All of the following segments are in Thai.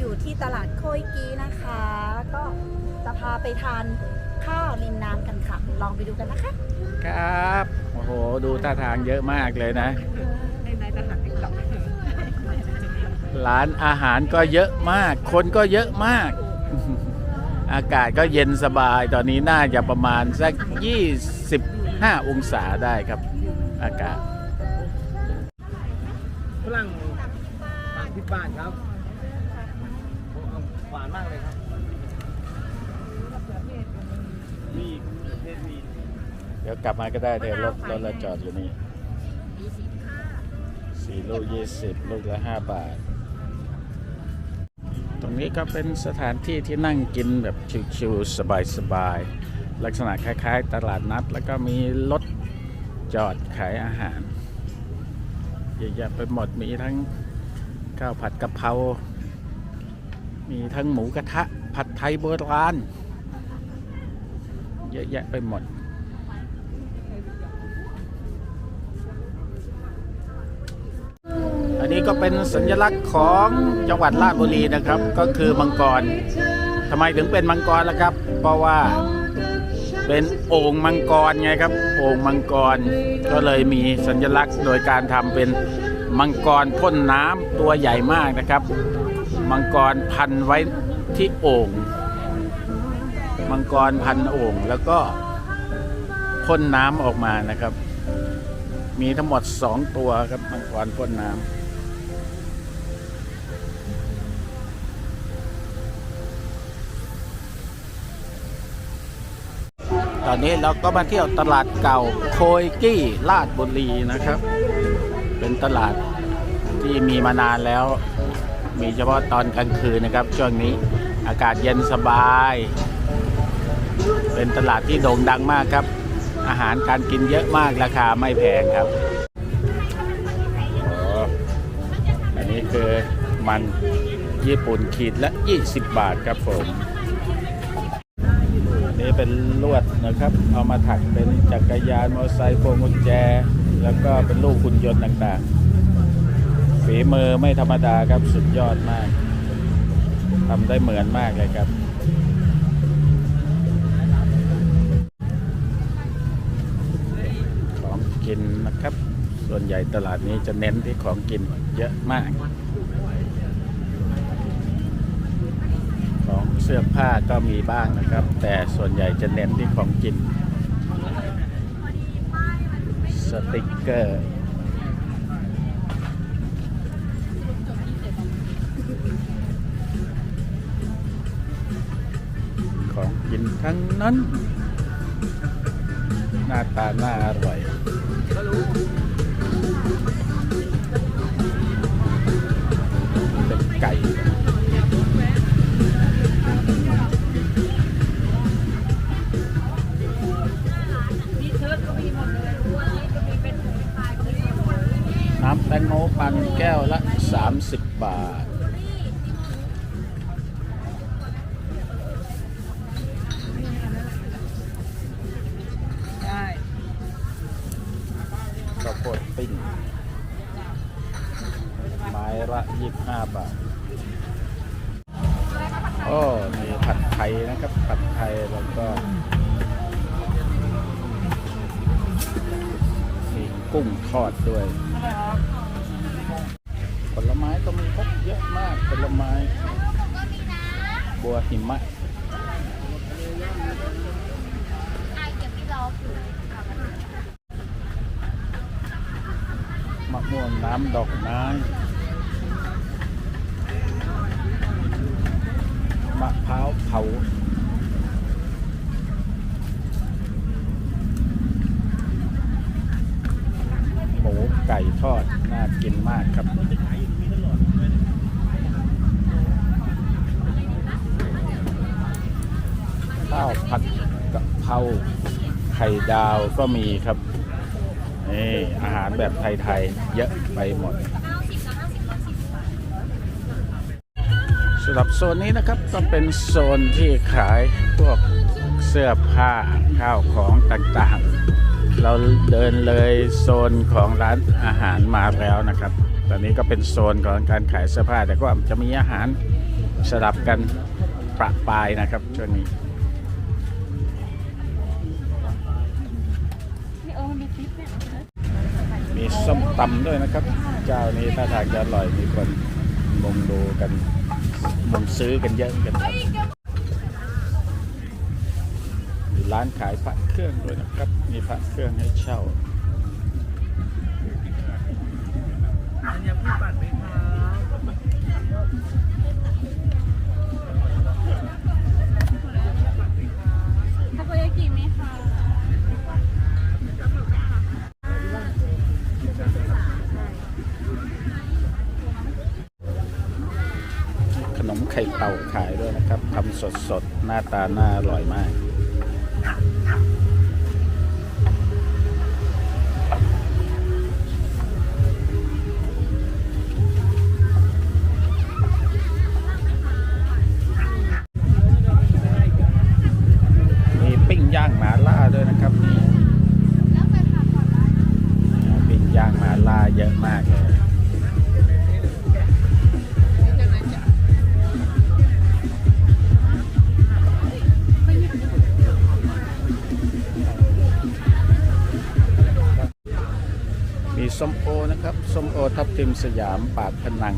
อยู่ที่ตลาดโคยกีนะคะ ก็จะพาไปทานข้าวริมน้ำกันค่ะ ลองไปดูกันนะคะ ครับ โอ้โห ดูท่าทางเยอะมากเลยนะ ร้านอาหารก็เยอะมาก คนก็เยอะมาก อากาศก็เย็นสบาย ตอนนี้น่าจะประมาณสัก 25 องศาได้ครับ อากาศฝรั่งฝรั่งที่บ้านครับ หวานมากเลยครับ มีประเทศมีเดี๋ยวกลับมาก็ได้เดี๋ยวรถรถเราจอดอยู่นี่สี่ลูกยี่สิบลูกละห้าบาท ตรงนี้ก็เป็นสถานที่ที่นั่งกินแบบชิวๆสบายๆ ลักษณะคล้ายๆ ตลาดนัด แล้วก็มีรถจอดขายอาหารเยอะแยะไปหมดมีทั้งข้าวผัดกะเพรา มีทั้งหมูกระทะ ผัดไทยโบราณ เยอะแยะไปหมด อันนี้ก็เป็นสัญลักษณ์ของจังหวัดราชบุรีนะครับ ก็คือมังกรทำไมถึงเป็นมังกรล่ะครับ เพราะว่าเป็นโอ่งมังกรไงครับ โอ่งมังกร ก็เลยมีสัญลักษณ์โดยการทำเป็นมังกรพ่นน้ำตัวใหญ่มากนะครับ มังกรพันไว้ที่โอ่งมังกรพันโอ่งแล้วก็พ่นน้ำออกมานะครับ มีทั้งหมดสองตัวครับมังกรพ่นน้ำตอนนี้เราก็มาเที่ยวตลาดเก่าโคยกี้ลาดบุรีนะครับ เป็นตลาดที่มีมานานแล้ว มีเฉพาะตอนกลางคืนนะครับ ช่วงนี้อากาศเย็นสบาย เป็นตลาดที่โด่งดังมากครับ อาหารการกินเยอะมากราคาไม่แพงครับอันนี้คือมันญี่ปุ่นขีดละ 20 บาทครับผมนี่เป็นลวดนะครับ เอามาถักเป็นจักรยานมอเตอร์ไซค์พวงกุญแจ แล้วก็เป็นลูกคุณยนต์ต่างๆ ฝีมือไม่ธรรมดาครับสุดยอดมากทำได้เหมือนมากเลยครับ ของกินนะครับ ส่วนใหญ่ตลาดนี้จะเน้นที่ของกินเยอะมาก ของเสื้อผ้าก็มีบ้างนะครับ แต่ส่วนใหญ่จะเน้นที่ของกิน สติกเกอร์ ของกินทั้งนั้น หน้าตาน่าอร่อยเป็นไก่น้ำแตงโมปันแก้วละ 30 บาท 5 บาทโอ้มีผัดไทยนะครับ ผัดไทยแล้วก็มีกุ้งทอดด้วย ผลไม้ก็มีครบเยอะมาก ผลไม้ บัวหิมะมะม่วงน้ำดอกไม้ มะพร้าวเผาหมูไก่ทอด น่ากินมากครับข้าวผัดกะเพราไข่ดาวก็มีครับ นี่ อาหารแบบไทย ๆ เยอะไปหมดำหรับโซนนี้นะครับก็เป็นโซนที่ขายพวกเสื้อผ้าข้าวของต่างๆ เราเดินเลยโซนของร้านอาหารมาแล้วนะครับ ตอนนี้ก็เป็นโซนของการขายเสื้อผ้า แต่ก็จะมีอาหารสลับกันประปายนะครับช่วงนี้มีส้มตำด้วยนะครับ เจ้านี้ถ้าทางจะอร่อยมีคน มุงดูกันมุงซื้อกันเยอะกันครับมีร้านขายพระเครื่องด้วยนะครับ มีพระเครื่องให้เช่านี่ปัดไหมครับทาโกยากิไหม ข่เต่าขายด้วยนะครับทำสดสดๆหน้าตาน่าอร่อยมาก มีปิ้งย่างหมาล่าด้วยนะครับนี่ปิ้งย่างหมาล่าเยอะมากเลย ติมสยามปากพนัง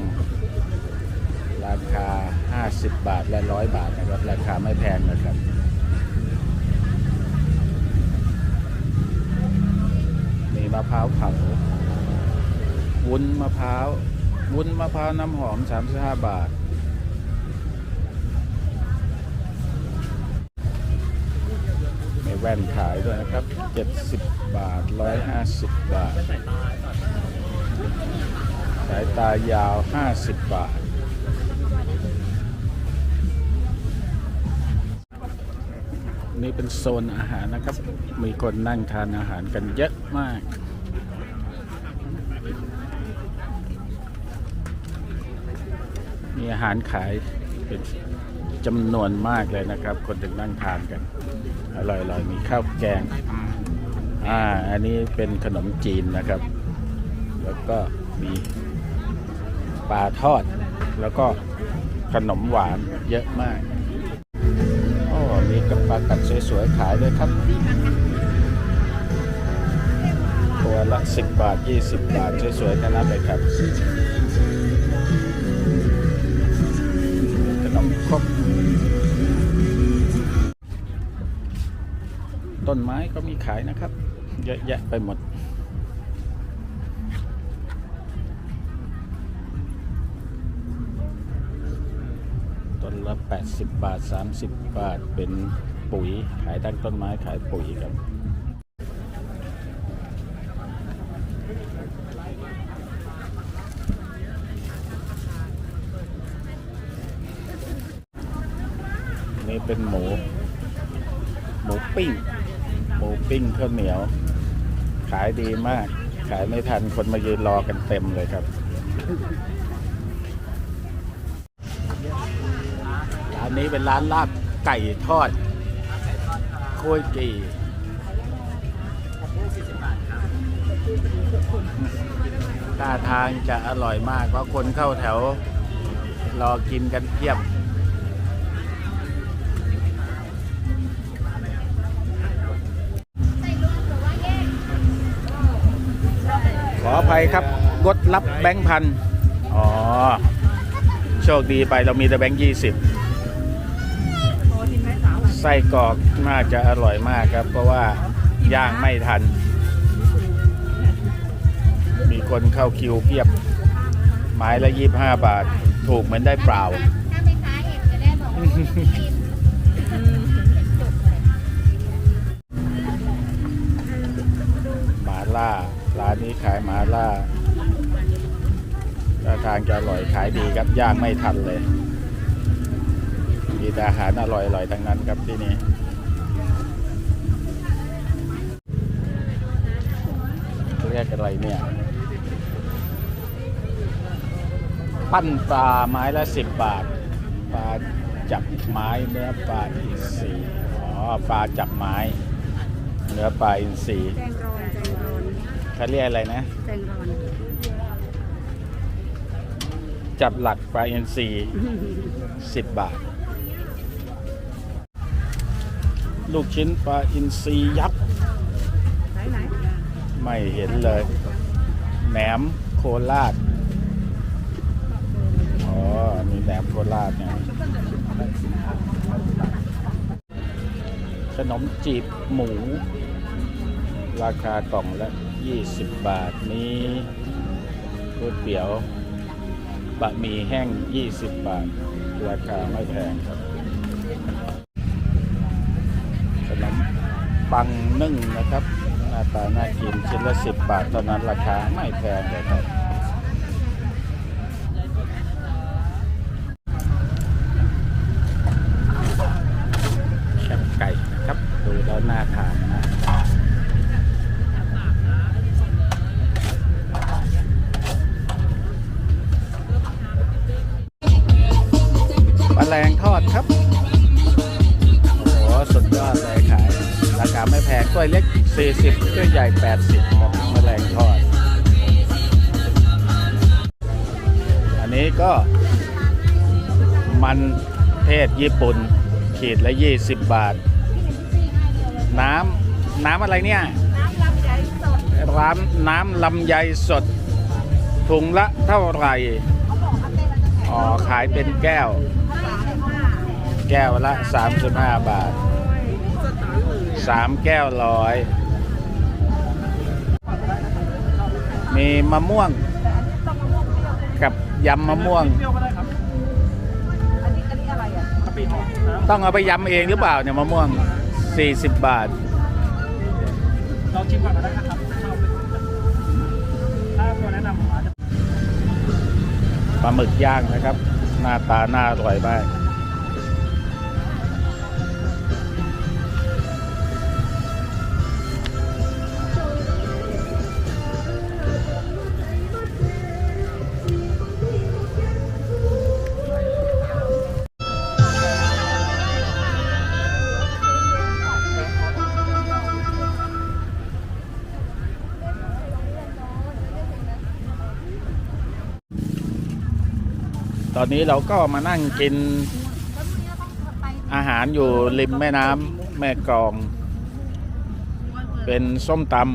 ราคา 50 บาทและ 100 บาทนะครับ ราคาไม่แพงนะครับมีมะพร้าวเผาวุ้นมะพร้าววุ้นมะพร้าวน้ำหอม 35 บาทมีแว่นขายด้วยนะครับ 70 บาท 150 บาทายตายาว 50 บาท นี่เป็นโซนอาหารนะครับ มีคนนั่งทานอาหารกันเยอะมาก มีอาหารขายเป็นจำนวนมากเลยนะครับ คนถึงนั่งทานกัน อร่อยๆ มีข้าวแกง อ่า อันนี้เป็นขนมจีนนะครับ แล้วก็มี ปลาทอด แล้วก็ขนมหวานเยอะมากโอ้มีกับปลากัดสวยๆขายด้วยครับ ตัวละ 10 บาท 20 บาทสวยๆทั้งนั้นเลยครับขนมครกต้นไม้ก็มีขายนะครับ เยอะแยะไปหมด 80 บาท 30 บาท เป็นปุ๋ย ขายทั้งต้นไม้ ขายปุ๋ยครับนี่เป็นหมู หมูปิ้ง หมูปิ้งข้าวเหนียว ขายดีมาก ขายไม่ทัน คนมายืนรอกันเต็มเลยครับ นนี้เป็นร้านลาบไก่ทอดโคุยกีท่าทางจะอร่อยมาก เพราะคนเข้าแถวรอกินกันเพียบขออภัยครับงดรับแบงค์พัน อ๋อ โชคดีไปเรามีแต่แบงค์ยี่สิบ ไส้กรอกน่าจะอร่อยมากครับ เพราะว่าย่างไม่ทัน มีคนเข้าคิวเพียบ ไม้ละยี่ห้าบาท ถูกเหมือนได้เปล่า ถ้าไม่ค้าเห็นจะได้บอกว่ากินหมาล่า ร้านนี้ขายหมาล่าท่าทางจะอร่อยขายดีครับย่างไม่ทันเลย มีแต่อาหารอร่อยๆทั้งนั้นครับที่นี่เรียกอะไรเนี่ย ปั้นปลาไม้ละสิบบาท ปลาจับไม้เนื้อปลาอินทรีอ๋อปลาจับไม้ เนื้อปลาอินทรีแจงรอนแจงรอนเขาเรียกอะไรนะแจงรอนจับหลักปลาอินทรีสิบบาท ลูกชิ้นปลาอินทรียักษ์ไม่เห็นเลยแหนมโคราชอ๋อมีแหนมโคราชเนี่ยขนมจีบหมู ราคากล่องละ 20 บาทนี้ก๋วยเตี๋ยวบะหมี่แห้ง 20 บาท ราคาไม่แพงครับ ปังนึ่งนะครับหน้าตาน่ากินชิ้นละ 10 บาทเท่านั้นราคาไม่แพงเลยครับ ถ้วยเล็ก 40ถ้วยใหญ่ 80ครับแมลงทอด อันนี้ก็ มันเทศญี่ปุ่น ขีดละ 20 บาท น้ำน้ำอะไรเนี่ยน้ำลำไยสดร้านน้ำลำไยสด ถุงละเท่าไหร่ อ๋อ ขายเป็นแก้ว แก้วละ 35 บาท 3แก้วร้อย มีมะม่วงต้องมะม่วงเปรี้ยวกับยำมะม่วงเปรี้ยวก็ได้ครับอันนี้อันนี้อะไรอะกะปิหอมนะต้องเอาไปยำเองหรือเปล่าเนี่ยมะม่วง 40 บาทลองชิมก่อนก็ได้นะครับถ้าตัวแนะนำผมอาจจะปลาหมึกย่างนะครับ หน้าตาน่าอร่อยมาก อนนี้เราก็มานั่งกินอาหารอยู่ริมแม่น้ำแม่กอง เป็นส้มตำ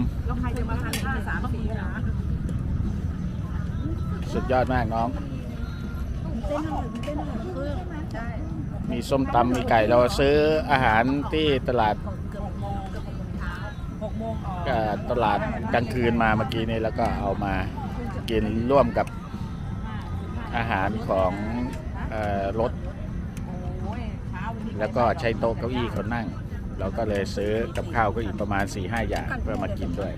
สุดยอดมากน้อง มีส้มตำมีไก่เราซื้ออาหารที่ตลาดตลาดกลางคืนมาเมื่อกี้นี้แล้วก็เอามากินร่วมกับ อาหารของรถ แล้วก็ใช้โต๊ะเก้าอี้เขานั่ง เราก็เลยซื้อกับข้าวก็อีกประมาณ4ี่ห้าอย่างเพื่อมากินด้วย